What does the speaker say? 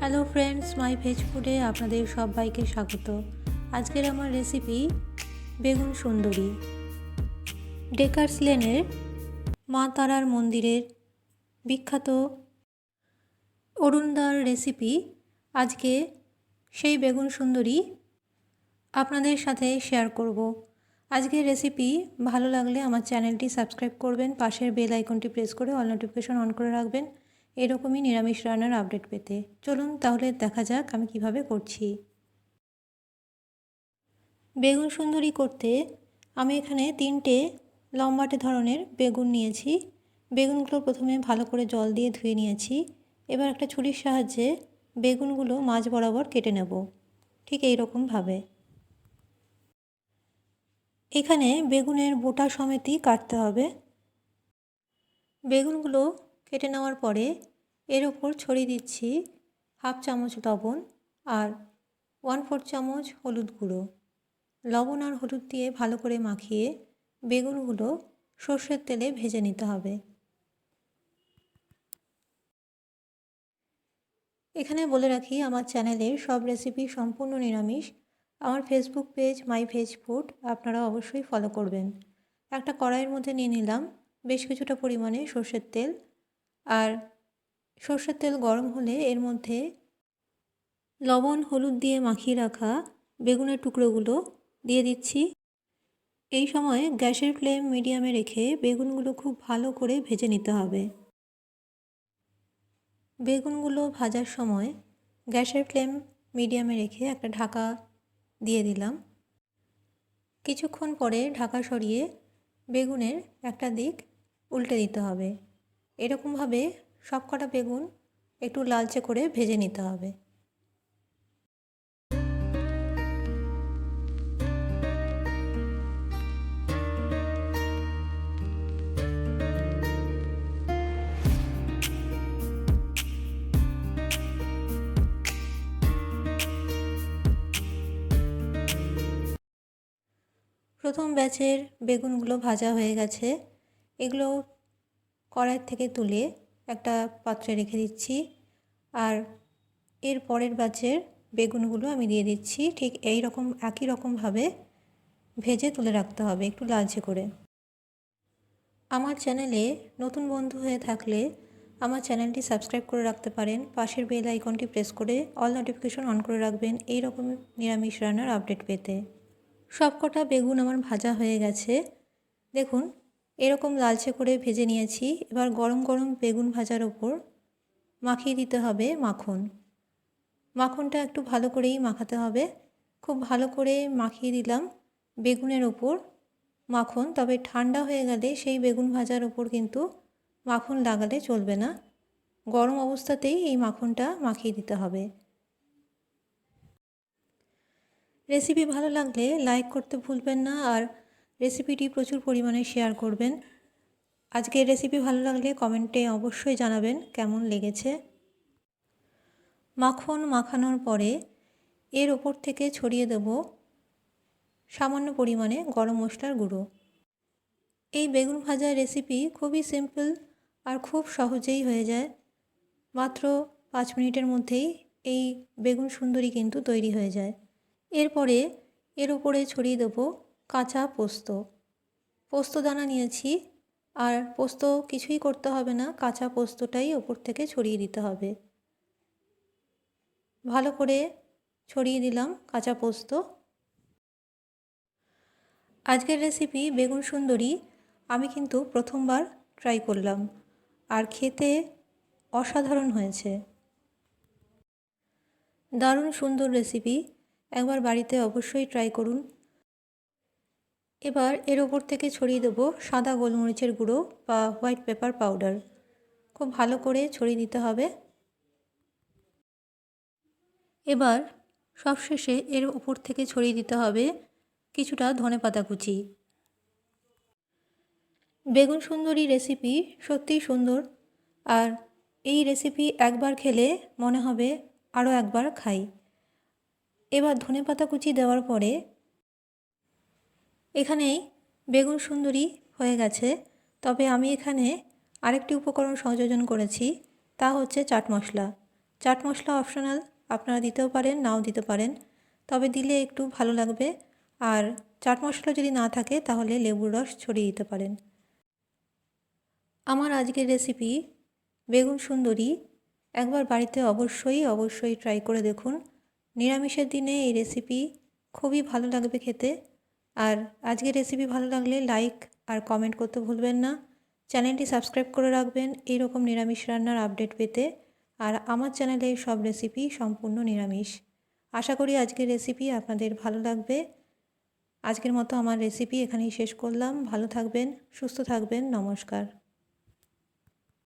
Hello friends মাই veg ফুডে আপনাদের সবাইকে স্বাগত। আজকের আমার রেসিপি বেগুন সুন্দরী। ডেকার্স লেনের মা তারার মন্দিরের বিখ্যাত অরুণদার রেসিপি আজকে সেই বেগুন সুন্দরী আপনাদের সাথে শেয়ার করব। আজকের রেসিপি ভালো লাগলে আমার চ্যানেলটি সাবস্ক্রাইব করবেন, পাশের বেল আইকনটি প্রেস করে অল নোটিফিকেশন অন করে রাখবেন। এরকমই নিরামিষ রান্নার আপডেট পেতে। চলুন তাহলে দেখা যাক আমি কীভাবে করছি। বেগুন সুন্দরী করতে আমি এখানে তিনটে লম্বাটে ধরনের বেগুন নিয়েছি। বেগুনগুলো প্রথমে ভালো করে জল দিয়ে ধুয়ে নিয়েছি। এবার একটা ছুরির সাহায্যে বেগুনগুলো মাঝ বরাবর কেটে নেব। ঠিক এই রকমভাবে এখানে বেগুনের বোটা সমেতই কাটতে হবে। বেগুনগুলো কেটে নেওয়ার পরে এর ওপর ছড়িয়ে দিচ্ছি হাফ চামচ লবণ আর ওয়ান ফোর চামচ হলুদ গুঁড়ো। লবণ আর হলুদ দিয়ে ভালো করে মাখিয়ে বেগুনগুলো সর্ষের তেলে ভেজে নিতে হবে। এখানে বলে রাখি, আমার চ্যানেলের সব রেসিপি সম্পূর্ণ নিরামিষ। আমার Facebook page my veg food আপনারা অবশ্যই ফলো করবেন। একটা কড়াইয়ের মধ্যে নিয়ে নিলাম বেশ কিছুটা পরিমাণে সর্ষের তেল। আর সর্ষের তেল গরম হলে এর মধ্যে লবণ, হলুদ দিয়ে মাখিয়ে রাখা বেগুনের টুকরোগুলো দিয়ে দিচ্ছি। এই সময় গ্যাসের ফ্লেম মিডিয়ামে রেখে বেগুনগুলো খুব ভালো করে ভেজে নিতে হবে। বেগুনগুলো ভাজার সময় গ্যাসের ফ্লেম মিডিয়ামে রেখে একটা ঢাকা দিয়ে দিলাম। কিছুক্ষণ পরে ঢাকা সরিয়ে বেগুনের একটা দিক উল্টে দিতে হবে। এরকমভাবে সব কটা বেগুন একটু লালচে করে ভেজে নিতে হবে। প্রথম ব্যাচের বেগুনগুলো ভাজা হয়ে গেছে। এগুলো কড়াইয়ের থেকে তুলে একটা পাত্রে রেখে দিচ্ছি। আর এর পরের ব্যাচের বেগুনগুলো আমি দিয়ে দিচ্ছি। ঠিক এই রকম, একই রকমভাবে ভেজে তুলে রাখতে হবে একটু লালচে করে। আমার চ্যানেলে নতুন বন্ধু হয়ে থাকলে আমার চ্যানেলটি সাবস্ক্রাইব করে রাখতে পারেন। পাশের বেল আইকনটি প্রেস করে অল নোটিফিকেশন অন করে রাখবেন এই রকম নিরামিষ রান্নার আপডেট পেতে। সবকটা বেগুন আমার ভাজা হয়ে গেছে। দেখুন এরকম লালচে করে ভেজে নিয়েছি। এবার গরম গরম বেগুন ভাজার ওপর মাখিয়ে দিতে হবে মাখন। মাখনটা একটু ভালো করেই মাখাতে হবে। খুব ভালো করে মাখিয়ে দিলাম বেগুনের ওপর মাখন। তবে ঠান্ডা হয়ে গেলে সেই বেগুন ভাজার ওপর কিন্তু মাখন লাগালে চলবে না। গরম অবস্থাতেই এই মাখনটা মাখিয়ে দিতে হবে। রেসিপি ভালো লাগলে লাইক করতে ভুলবেন না। আর রেসিপিটি প্রচুর পরিমাণে শেয়ার করবেন। আজকের রেসিপি ভালো লাগলে কমেন্টে অবশ্যই জানাবেন কেমন লেগেছে। মাখন মাখানোর পরে এর ওপর থেকে ছড়িয়ে দেব সামান্য পরিমাণে গরম মশলার গুঁড়ো। এই বেগুন ভাজার রেসিপি খুবই সিম্পল আর খুব সহজেই হয়ে যায়। মাত্র পাঁচ মিনিটের মধ্যেই এই বেগুন সুন্দরী কিন্তু তৈরি হয়ে যায়। এরপরে এর উপরে ছড়িয়ে দেবো কাঁচা পোস্ত। পোস্ত দানা নিয়েছি। আর পোস্ত কিছুই করতে হবে না, কাঁচা পোস্তটাই ওপর থেকে ছড়িয়ে দিতে হবে। ভালো করে ছড়িয়ে দিলাম কাঁচা পোস্ত। আজকের রেসিপি বেগুন সুন্দরী, আমি কিন্তু প্রথমবার ট্রাই করলাম। আর খেতে অসাধারণ হয়েছে। দারুণ সুন্দর রেসিপি একবার বাড়িতে অবশ্যই ট্রাই করুন। এবার এর ওপর থেকে ছড়িয়ে দেবো সাদা গোলমরিচের গুঁড়ো বা হোয়াইট পেপার পাউডার। খুব ভালো করে ছড়িয়ে দিতে হবে। এবার সবশেষে এর ওপর থেকে ছড়িয়ে দিতে হবে কিছুটা ধনে পাতা কুচি। বেগুন সুন্দরী রেসিপি সত্যিই সুন্দর। আর এই রেসিপি একবার খেলে মনে হবে আরও একবার খাই। এবার ধনে পাতা কুচি দেওয়ার পরে এখানেই বেগুন সুন্দরী হয়ে গেছে। তবে আমি এখানে আরেকটি উপকরণ সংযোজন করেছি, তা হচ্ছে চাট মশলা। চাট মশলা অপশনাল আপনারা দিতেও পারেন, নাও দিতে পারেন। তবে দিলে একটু ভালো লাগবে। আর চাট মশলা যদি না থাকে, তাহলে লেবুর রস ছড়িয়ে দিতে পারেন। আমার আজকের রেসিপি বেগুন সুন্দরী। একবার বাড়িতে অবশ্যই অবশ্যই ট্রাই করে দেখুন। নিরামিষের দিনে এই রেসিপি খুবই ভালো লাগবে খেতে। আর আজকের রেসিপি ভালো লাগলে লাইক আর কমেন্ট করতে ভুলবেন না। চ্যানেলটি সাবস্ক্রাইব করে রাখবেন এইরকম নিরামিষ রান্নার আপডেট পেতে। আর আমার চ্যানেলে সব রেসিপি সম্পূর্ণ নিরামিষ। আশা করি আজকের রেসিপি আপনাদের ভালো লাগবে। আজকের মতো আমার রেসিপি এখানেই শেষ করলাম। ভালো থাকবেন, সুস্থ থাকবেন, নমস্কার।